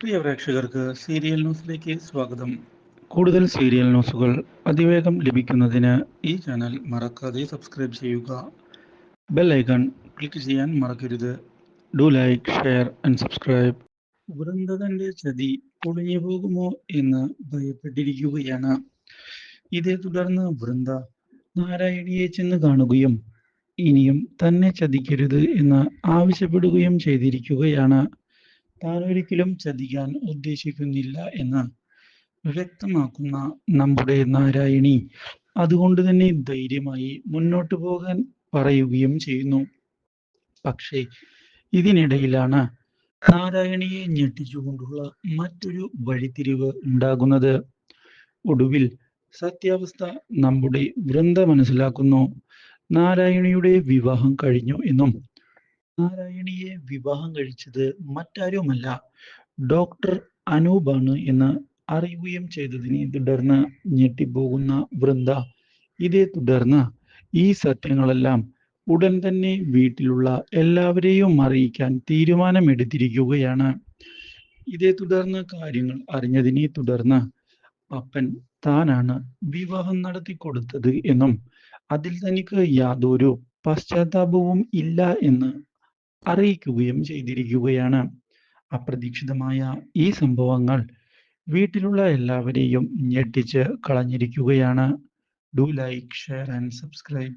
പ്രിയ പ്രേക്ഷകർക്ക് സീരിയൽ ന്യൂസിലേക്ക് സ്വാഗതം. കൂടുതൽ സീരിയൽ ന്യൂസുകൾ അതിവേഗം ലഭിക്കുന്നതിന് ഈ ചാനൽ മറക്കാതെ സബ്സ്ക്രൈബ് ചെയ്യുക. ബെൽ ഐക്കൺ ക്ലിക്ക് ചെയ്യാൻ മറക്കരുത്. Do like share and subscribe. വൃന്ദതന്റെ ചതി പൊളിഞ്ഞു പോകുമോ എന്ന് ഭയപ്പെട്ടിരിക്കുകയാണ്. ഇതേ തുടർന്ന് വൃന്ദ നാരായണിയെ ചെന്ന് കാണുകയും ഇനിയും തന്നെ ചതിക്കരുത് എന്ന് ആവശ്യപ്പെടുകയും ചെയ്തിരിക്കുകയാണ്. താൻ ഒരിക്കലും ചതിക്കാൻ ഉദ്ദേശിക്കുന്നില്ല എന്ന് വ്യക്തമാക്കുന്ന നമ്മുടെ നാരായണി. അതുകൊണ്ട് തന്നെ ധൈര്യമായി മുന്നോട്ട് പോകാൻ പറയുകയും ചെയ്യുന്നു. പക്ഷേ ഇതിനിടയിലാണ് നാരായണിയെ ഞെട്ടിച്ചുകൊണ്ടുള്ള മറ്റൊരു വഴിത്തിരിവ് ഉണ്ടാകുന്നത്. ഒടുവിൽ സത്യാവസ്ഥ നമ്മുടെ വൃന്ദ മനസ്സിലാക്കുന്നു. നാരായണിയുടെ വിവാഹം കഴിഞ്ഞു എന്നും നാരായണിയെ വിവാഹം കഴിച്ചത് മറ്റാരുമല്ല. ഡോക്ടർ അനൂപാണ് എന്ന് അറിയുകയും ചെയ്തതിനെ തുടർന്ന് ഞെട്ടിപ്പോകുന്ന വൃന്ദ. ഇതേ തുടർന്ന് ഈ സത്യങ്ങളെല്ലാം ഉടൻ തന്നെ വീട്ടിലുള്ള എല്ലാവരെയും അറിയിക്കാൻ തീരുമാനമെടുത്തിരിക്കുകയാണ്. ഇതേ തുടർന്ന് കാര്യങ്ങൾ അറിഞ്ഞതിനെ തുടർന്ന് പപ്പൻ താനാണ് വിവാഹം നടത്തി കൊടുത്തത് എന്നും അതിൽ തനിക്ക് യാതൊരു പശ്ചാത്താപവും ഇല്ല എന്ന് അറിയിക്കുകയും ചെയ്തിരിക്കുകയാണ്. അപ്രതീക്ഷിതമായ ഈ സംഭവങ്ങൾ വീട്ടിലുള്ള എല്ലാവരെയും ഞെട്ടിച്ച് കളഞ്ഞിരിക്കുകയാണ്. Do like share and subscribe